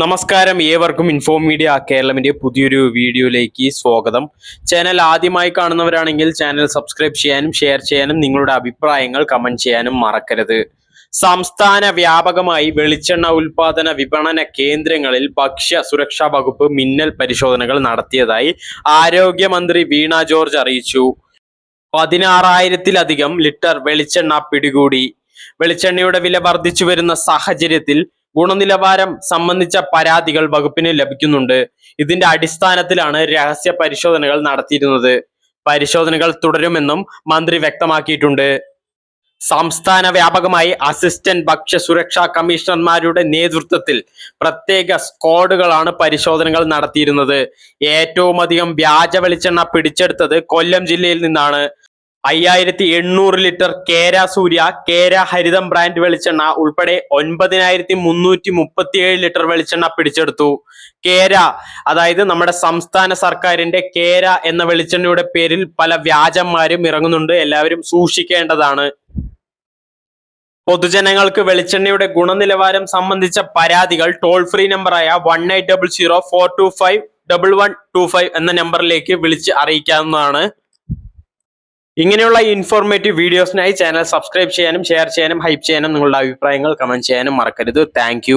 നമസ്കാരം ഏവർക്കും info media കേരളമിന്റെ പുതിയൊരു വീഡിയോയിലേക്ക് സ്വാഗതം. ചാനൽ ആദ്യമായി കാണുന്നവരാണെങ്കിൽ ചാനൽ സബ്സ്ക്രൈബ് ചെയ്യാനും ഷെയർ ചെയ്യാനും നിങ്ങളുടെ അഭിപ്രായങ്ങൾ കമന്റ് ചെയ്യാനും മറക്കരുത്. സംസ്ഥാന വ്യാപകമായി വെളിച്ചെണ്ണ ഉൽപാദന വിപണന കേന്ദ്രങ്ങളിൽ ഭക്ഷ്യ സുരക്ഷാ വകുപ്പ് മിന്നൽ പരിശോധനകൾ നടത്തിയതായി ആരോഗ്യമന്ത്രി വീണ ജോർജ് അറിയിച്ചു. പതിനാറായിരത്തിലധികം ലിറ്റർ വെളിച്ചെണ്ണ പിടികൂടി. വെളിച്ചെണ്ണയുടെ വില വർദ്ധിച്ചു വരുന്ന സാഹചര്യത്തിൽ ഗുണനിലവാരം സംബന്ധിച്ച പരാതികൾ വകുപ്പിന് ലഭിക്കുന്നുണ്ട്. ഇതിന്റെ അടിസ്ഥാനത്തിലാണ് രഹസ്യ പരിശോധനകൾ നടത്തിയിരുന്നത്. പരിശോധനകൾ തുടരുമെന്നും മന്ത്രി വ്യക്തമാക്കിയിട്ടുണ്ട്. സംസ്ഥാന വ്യാപകമായി അസിസ്റ്റന്റ് ഭക്ഷ്യ സുരക്ഷാ കമ്മീഷണർമാരുടെ നേതൃത്വത്തിൽ പ്രത്യേക സ്ക്വാഡുകളാണ് പരിശോധനകൾ നടത്തിയിരുന്നത്. ഏറ്റവും അധികം വ്യാജ വെളിച്ചെണ്ണ പിടിച്ചെടുത്തത് കൊല്ലം ജില്ലയിൽ നിന്നാണ്. അയ്യായിരത്തി എണ്ണൂറ് ലിറ്റർ കേര സൂര്യ കേര ഹരിതം ബ്രാൻഡ് വെളിച്ചെണ്ണ ഉൾപ്പെടെ ഒൻപതിനായിരത്തി മുന്നൂറ്റി മുപ്പത്തിയേഴ് ലിറ്റർ വെളിച്ചെണ്ണ പിടിച്ചെടുത്തു. കേര അതായത് നമ്മുടെ സംസ്ഥാന സർക്കാരിന്റെ കേര എന്ന വെളിച്ചെണ്ണയുടെ പേരിൽ പല വ്യാജന്മാരും ഇറങ്ങുന്നുണ്ട്. എല്ലാവരും സൂക്ഷിക്കേണ്ടതാണ്. പൊതുജനങ്ങൾക്ക് വെളിച്ചെണ്ണയുടെ ഗുണനിലവാരം സംബന്ധിച്ച പരാതികൾ ടോൾ ഫ്രീ നമ്പറായ one eight double zero four two five double one two five എന്ന നമ്പറിലേക്ക് വിളിച്ച് അറിയിക്കാവുന്നതാണ്. ഇങ്ങനെയുള്ള ഇൻഫോർമേറ്റീവ് വീഡിയോസിനായി ചാനൽ സബ്സ്ക്രൈബ് ചെയ്യാനും ഷെയർ ചെയ്യാനും ഹൈപ്പ് ചെയ്യാനും നിങ്ങളുടെ അഭിപ്രായങ്ങൾ കമന്റ് ചെയ്യാനും മറക്കരുത്. താങ്ക്